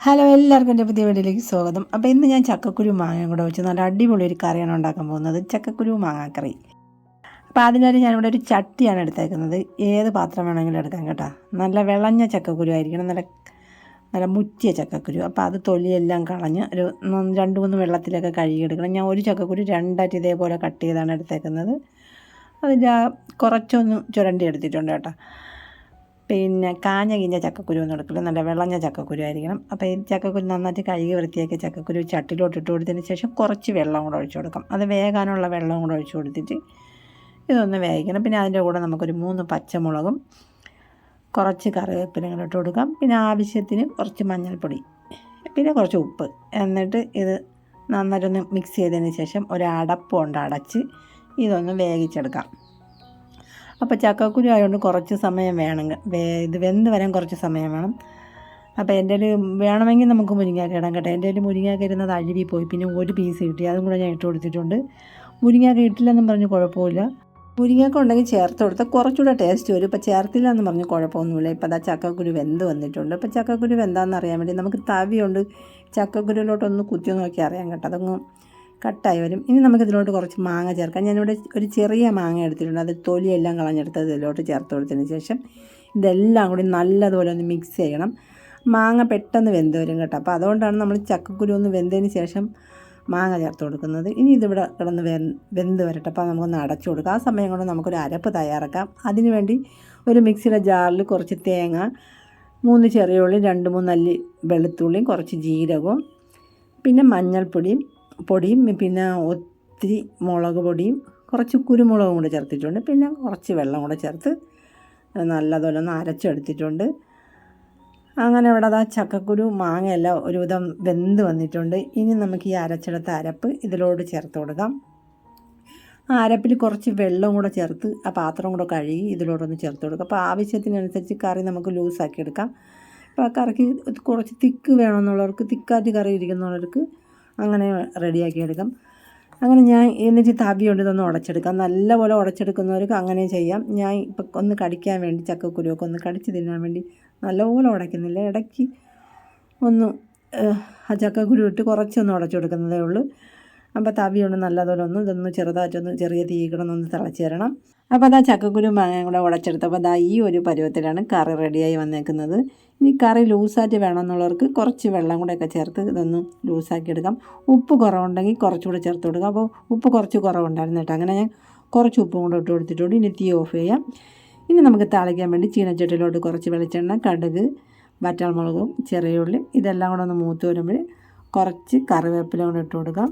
Hello എല്ലാവർക്കും എന്റെ പുതിയ വീഡിയോയിലേക്ക് സ്വാഗതം. അപ്പോൾ ഇന്ന് ഞാൻ ചക്കക്കുരു മാങ്ങയും കൂടെ വെച്ച് നല്ല അടിപൊളി ഒരു കറിയാണ് ഉണ്ടാക്കാൻ പോകുന്നത്. ചക്കക്കുരു മാങ്ങാക്കറി. അപ്പോൾ അതിനായിട്ട് ഞാനിവിടെ ഒരു ചട്ടിയാണ് എടുത്തേക്കുന്നത്. ഏത് പാത്രം വേണമെങ്കിലും എടുക്കാം കേട്ടോ. നല്ല വിളഞ്ഞ ചക്കക്കുരു ആയിരിക്കണം. നല്ല നല്ല മുറ്റിയ ചക്കക്കുരു. അപ്പോൾ അത് തൊലിയെല്ലാം കളഞ്ഞ് ഒരു രണ്ട് മൂന്ന് വെള്ളത്തിലൊക്കെ കഴുകിയെടുക്കണം. ഞാൻ ഒരു ചക്കക്കുരു രണ്ടായിട്ട് ഇതേപോലെ കട്ട് ചെയ്താണ് എടുത്തേക്കുന്നത്. അതിന്റെ കുറച്ചൊന്ന് ചുരണ്ടി എടുത്തിട്ടുണ്ട് കേട്ടോ. പിന്നെ കാഞ്ഞ കിഞ്ഞ ചക്കക്കുരു ഒന്നും എടുക്കില്ല നല്ല വിളഞ്ഞ ചക്കക്കുരു ആയിരിക്കണം. അപ്പോൾ ഈ ചക്കക്കുരു നന്നായിട്ട് കഴുകി വൃത്തിയാക്കിയ ചക്കക്കുരു ചട്ടിലോട്ട് ഇട്ട് കൊടുത്തതിന് ശേഷം കുറച്ച് വെള്ളം കൂടെ ഒഴിച്ചു കൊടുക്കാം. അത് വേകാനുള്ള വെള്ളം കൂടെ ഒഴിച്ചു കൊടുത്തിട്ട് ഇതൊന്ന് വേവിക്കണം. പിന്നെ അതിന്റെ കൂടെ നമുക്കൊരു മൂന്ന് പച്ചമുളകും കുറച്ച് കറിവേപ്പിലയും കൂടെ ഇട്ട് കൊടുക്കാം. പിന്നെ ആവശ്യത്തിന് കുറച്ച് മഞ്ഞൾപ്പൊടി പിന്നെ കുറച്ച് ഉപ്പ്. എന്നിട്ട് ഇത് നന്നായിട്ടൊന്ന് മിക്സ് ചെയ്തതിന് ശേഷം ഒരു അടപ്പ് കൊണ്ട് അടച്ച് ഇതൊന്ന് വേവിച്ചെടുക്കാം. അപ്പോൾ ചക്കക്കുരു ആയതുകൊണ്ട് കുറച്ച് സമയം വേണം. ഇത് വെന്ത് വരാൻ കുറച്ച് സമയം വേണം. അപ്പോൾ എന്റെ വേണമെങ്കിൽ നമുക്ക് മുരിങ്ങാക്ക ഇടാൻ കേട്ടോ. എന്റെ ഒരു മുരിങ്ങാക്ക ഇരുന്നത് അഴുകി പോയി. പിന്നെ ഒരു പീസ് കിട്ടി. അതും കൂടെ ഞാൻ ഇട്ട് കൊടുത്തിട്ടുണ്ട്. മുരിങ്ങാക്ക ഇട്ടില്ലെന്നും പറഞ്ഞ് കുഴപ്പമില്ല. മുരിങ്ങാക്ക ഉണ്ടെങ്കിൽ ചേർത്ത് കൊടുത്താൽ കുറച്ചുകൂടെ ടേസ്റ്റ് വരും. ഇപ്പോൾ ചേർത്തില്ല എന്ന് പറഞ്ഞ് കുഴപ്പമൊന്നുമില്ല. ഇപ്പോൾ അതാ ചക്കക്കുരു വെന്ത് വന്നിട്ടുണ്ട്. അപ്പോൾ ചക്കക്കുരു വെന്താണെന്ന് അറിയാൻ വേണ്ടി നമുക്ക് തവിയുണ്ട്. ചക്കക്കുരുവിലോട്ടൊന്ന് കുത്തി നോക്കി അറിയാൻ കേട്ടോ. അതങ്ങ് കട്ടായി വരും. ഇനി നമുക്ക് ഇതിലോട്ട് കുറച്ച് മാങ്ങ ചേർക്കാം. ഞാനിവിടെ ഒരു ചെറിയ മാങ്ങ എടുത്തിട്ടുണ്ട്. അത് തൊലിയെല്ലാം കളഞ്ഞെടുത്ത് ഇതിലോട്ട് ചേർത്ത് കൊടുത്തതിന് ശേഷം ഇതെല്ലാം കൂടി നല്ലതുപോലെ ഒന്ന് മിക്സ് ചെയ്യണം. മാങ്ങ പെട്ടെന്ന് വെന്ത് വരും കേട്ടോ. അപ്പോൾ അതുകൊണ്ടാണ് നമ്മൾ ചക്കക്കുരു ഒന്ന് വെന്തതിന് ശേഷം മാങ്ങ ചേർത്ത് കൊടുക്കുന്നത്. ഇനി ഇതിവിടെ കിടന്ന് വെന്ത് വരട്ടെ. അപ്പോൾ നമുക്കൊന്ന് അടച്ചു കൊടുക്കാം. ആ സമയം കൊണ്ട് നമുക്കൊരു അരപ്പ് തയ്യാറാക്കാം. അതിന് വേണ്ടി ഒരു മിക്സിയുടെ ജാറിൽ കുറച്ച് തേങ്ങ മൂന്ന് ചെറിയ ഉള്ളി രണ്ട് മൂന്ന് അല്ലി വെളുത്തുള്ളിയും കുറച്ച് ജീരകവും പിന്നെ മഞ്ഞൾപ്പൊടിയും പൊടിയും പിന്നെ ഒത്തിരി മുളക് പൊടിയും കുറച്ച് കുരുമുളകും കൂടെ ചേർത്തിട്ടുണ്ട്. പിന്നെ കുറച്ച് വെള്ളം കൂടെ ചേർത്ത് നല്ലതുപോലെ ഒന്ന് അരച്ചെടുത്തിട്ടുണ്ട്. അങ്ങനെ ഇവിടെ അതാ ചക്കക്കുരു മാങ്ങയെല്ലാം ഒരുവിധം വെന്ത് വന്നിട്ടുണ്ട്. ഇനി നമുക്ക് ഈ അരച്ചെടുത്ത അരപ്പ് ഇതിലോട് ചേർത്ത് കൊടുക്കാം. ആ അരപ്പിൽ കുറച്ച് വെള്ളം കൂടെ ചേർത്ത് ആ പാത്രം കൂടെ കഴുകി ഇതിലോട്ടൊന്ന് ചേർത്ത് കൊടുക്കുക അപ്പോൾ ആവശ്യത്തിനനുസരിച്ച് കറി നമുക്ക് ലൂസാക്കി എടുക്കാം. അപ്പോൾ ആ കറിക്ക് കുറച്ച് തിക്ക് വേണമെന്നുള്ളവർക്ക് തിക്കാറ്റ് കറി ഇരിക്കുന്നവർക്ക് അങ്ങനെ റെഡിയാക്കി എടുക്കാം അങ്ങനെ ഞാൻ എന്നിട്ട് തവി കൊണ്ട് ഇതൊന്ന് ഉടച്ചെടുക്കാം. നല്ലപോലെ ഉടച്ചെടുക്കുന്നവർക്ക് അങ്ങനെ ചെയ്യാം. ഞാൻ ഇപ്പം ഒന്ന് കടിക്കാൻ വേണ്ടി ചക്കക്കുരുവൊക്കെ ഒന്ന് കടിച്ച് തിന്നാൻ വേണ്ടി നല്ലപോലെ ഉടയ്ക്കുന്നില്ല. ഇടയ്ക്ക് ഒന്ന് ആ ചക്കക്കുരു ഇട്ട് കുറച്ചൊന്ന് ഉടച്ചു കൊടുക്കുന്നതേ ഉള്ളൂ. അപ്പോൾ തവി ഒന്ന് നല്ലതുപോലെ ഒന്ന് ഇതൊന്ന് ചെറുതായിട്ടൊന്ന് ചെറിയ തീ കിടന്നൊന്ന് തിളച്ച് തരണം അപ്പോൾ അതാ ചക്കക്കുരു കൂടെ ഉടച്ചെടുത്തപ്പോൾ അതാ ഈ ഒരു പരുവത്തിലാണ് കറി റെഡിയായി വന്നേക്കുന്നത്. ഇനി കറി ലൂസായിട്ട് വേണമെന്നുള്ളവർക്ക് കുറച്ച് വെള്ളം കൂടെയൊക്കെ ചേർത്ത് ഇതൊന്ന് ലൂസാക്കി എടുക്കാം. ഉപ്പ് കുറവുണ്ടെങ്കിൽ കുറച്ചുകൂടെ ചേർത്ത് കൊടുക്കാം. അപ്പോൾ ഉപ്പ് കുറച്ച് കുറവുണ്ടായിരുന്നു കേട്ടോ. അങ്ങനെ ഞാൻ കുറച്ച് ഉപ്പും കൂടെ ഇട്ട് കൊടുത്തിട്ടുണ്ട്. ഇനി തീ ഓഫ് ചെയ്യാം. ഇനി നമുക്ക് തളിക്കാൻ വേണ്ടി ചീനച്ചട്ടിലോട്ട് കുറച്ച് വെളിച്ചെണ്ണ കടുക് വറ്റൽമുളകും ചെറിയ ഉള്ളി ഇതെല്ലാം കൂടെ ഒന്ന് മൂത്ത് വരുമ്പോൾ കുറച്ച് കറിവേപ്പില കൂടെ ഇട്ട് കൊടുക്കാം.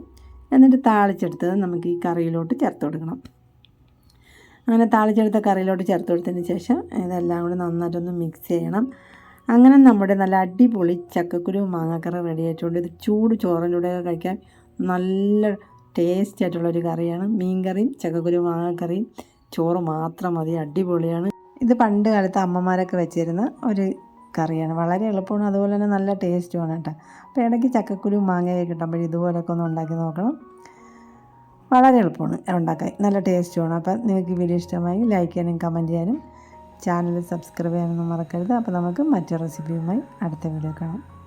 എന്നിട്ട് താളിച്ചെടുത്തത് നമുക്ക് ഈ കറിയിലോട്ട് ചേർത്ത് കൊടുക്കണം. അങ്ങനെ താളിച്ചെടുത്ത കറിയിലോട്ട് ചേർത്ത് കൊടുത്തതിന് ശേഷം ഇതെല്ലാം കൂടി നന്നായിട്ടൊന്ന് മിക്സ് ചെയ്യണം. അങ്ങനെ നമ്മുടെ നല്ല അടിപൊളി ചക്കക്കുരു മാങ്ങാക്കറി റെഡി ആയിട്ടുണ്ട്. ഇത് ചൂട് ചോറിലൂടെ കഴിക്കാൻ നല്ല ടേസ്റ്റ് ആയിട്ടുള്ളൊരു കറിയാണ്. മീൻ കറിയും ചക്കക്കുരു മാങ്ങാക്കറിയും ചോറ് മാത്രം മതി. അടിപൊളിയാണ്. ഇത് പണ്ട് കാലത്ത് അമ്മമാരൊക്കെ വെച്ചിരുന്ന ഒരു കറിയാണ്. വളരെ എളുപ്പമാണ്. അതുപോലെ തന്നെ നല്ല ടേസ്റ്റുമാണ് കേട്ടോ. അപ്പോൾ ഇടയ്ക്ക് ചക്കക്കുരു മാങ്ങയൊക്കെ കിട്ടുമ്പോൾ ഇതുപോലൊക്കെ ഒന്ന് ഉണ്ടാക്കി നോക്കണം. വളരെ എളുപ്പമാണ്. ഉണ്ടാക്കാൻ. നല്ല ടേസ്റ്റുമാണ്. അപ്പോൾ നിങ്ങൾക്ക് വീഡിയോ ഇഷ്ടമായി ലൈക്ക് ചെയ്യാനും കമന്റ് ചെയ്യാനും ചാനൽ സബ്സ്ക്രൈബ് ചെയ്യാനൊന്നും മറക്കരുത്. അപ്പോൾ നമുക്ക് മറ്റു റെസിപ്പിയുമായി അടുത്ത വീഡിയോ കാണാം.